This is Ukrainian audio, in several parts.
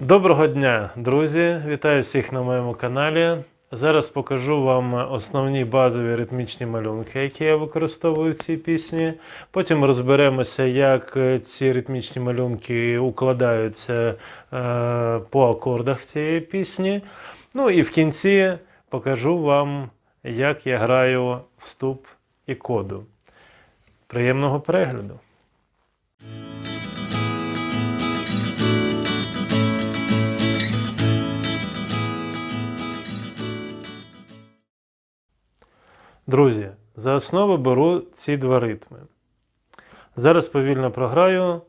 Доброго дня, друзі! Вітаю всіх на моєму каналі. Зараз покажу вам основні базові ритмічні малюнки, які я використовую в цій пісні. Потім розберемося, як ці ритмічні малюнки укладаються е, по акордах цієї пісні. Ну і в кінці покажу вам, як я граю вступ і коду. Приємного перегляду! Друзі, за основу беру ці два ритми. Зараз повільно програю,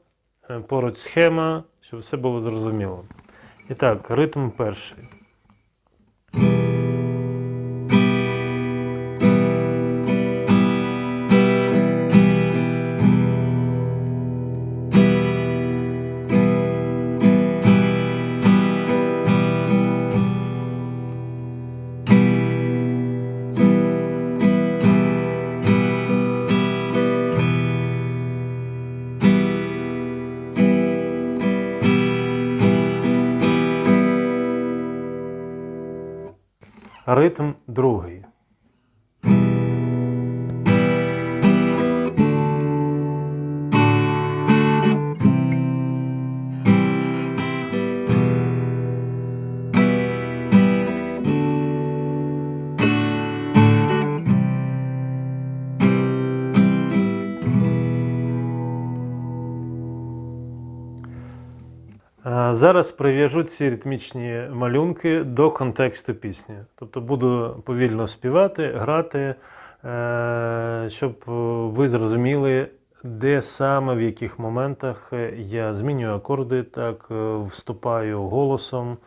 е, поруч схема, щоб все було зрозуміло. І так, ритм перший. Ритм другий. Зараз прив'яжу ці ритмічні малюнки до контексту пісні. Тобто буду повільно співати, грати, е, щоб е, ви зрозуміли, де саме в яких моментах е, я змінюю акорди, так, е, вступаю голосом.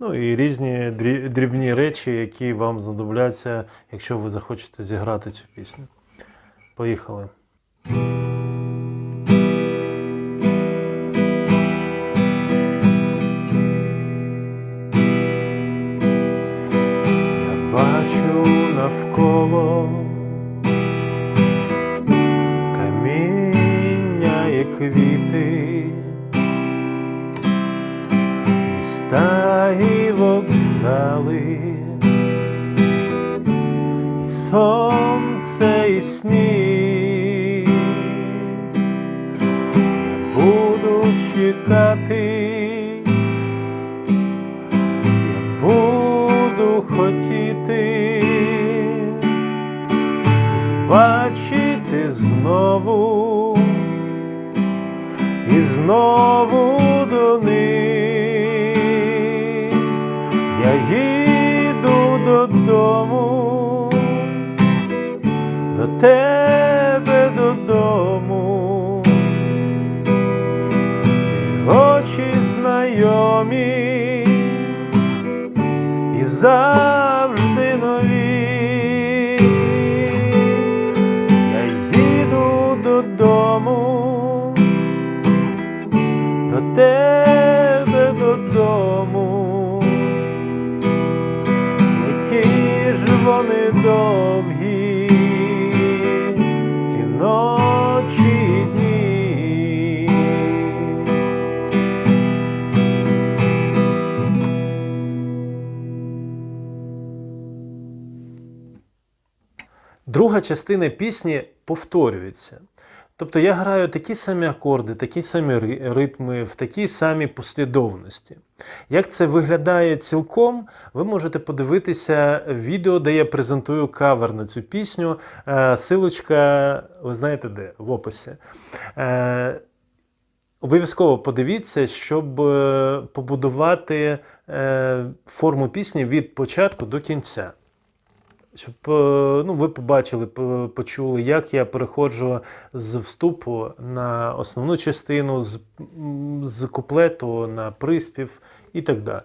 Ну і різні дрібні речі, які вам знадобляться, якщо ви захочете зіграти цю пісню. Поїхали. Навколо каміння і квіти, міста і вокзали, і сонце, і сніг. Я буду чекати. Хотіти знову і знову до них. Я їду додому, до тебе додому. Очі знайомі і завжди Друга частина пісні повторюється. Тобто я граю такі самі акорди, такі самі ритми, в такій самій послідовності. Як це виглядає цілком, ви можете подивитися відео, де я презентую кавер на цю пісню. Е, Силочка, ви знаєте де? В описі. Е, Обов'язково подивіться, щоб е, побудувати форму пісні від початку до кінця. Щоб е, ну, ви побачили, почули, як я переходжу з вступу на основну частину, з, з куплету на приспів і так далі.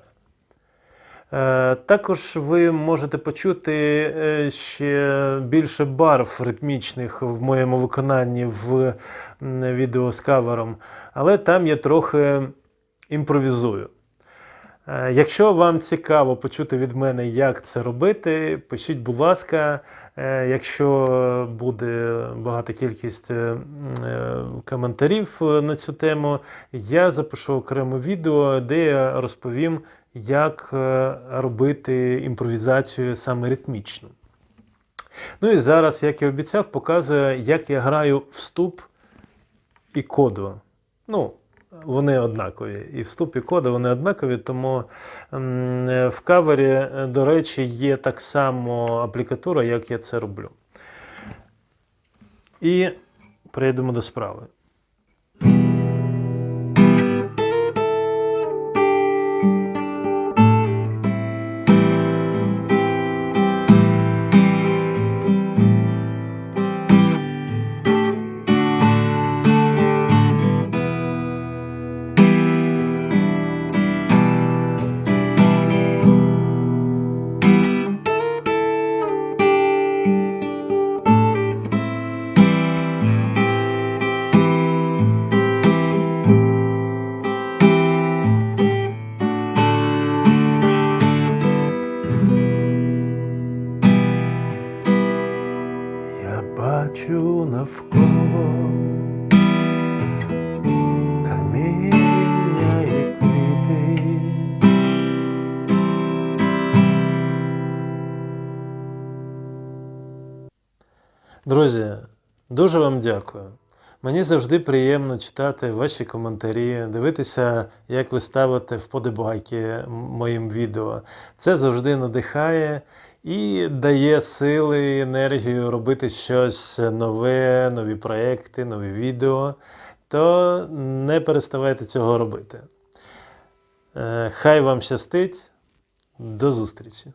Е, Також ви можете почути е, ще більше барв ритмічних в моєму виконанні в відео з кавером, але там я трохи імпровізую. Е, Якщо вам цікаво почути від мене, як це робити, пишіть, будь ласка. Е, Якщо буде багата кількість е, коментарів на цю тему, я запишу окреме відео, де я розповім, як робити імпровізацію саме ритмічну. Ну і зараз, як і обіцяв, показую, як я граю вступ і коду. Ну, вони однакові. І вступ, і коди вони однакові, тому в кавері, е, до речі, є так само аплікатура, як я це роблю. І перейдемо до справи. бачу навколо каміння і квіти. Друзі, дуже вам дякую. Мені завжди приємно читати ваші коментарі, дивитися, як ви ставите вподобайки моїм відео. Це завжди надихає і дає сили, енергію робити щось нове, нові проекти, нові відео. То не переставайте цього робити. Е, Хай вам щастить. До зустрічі!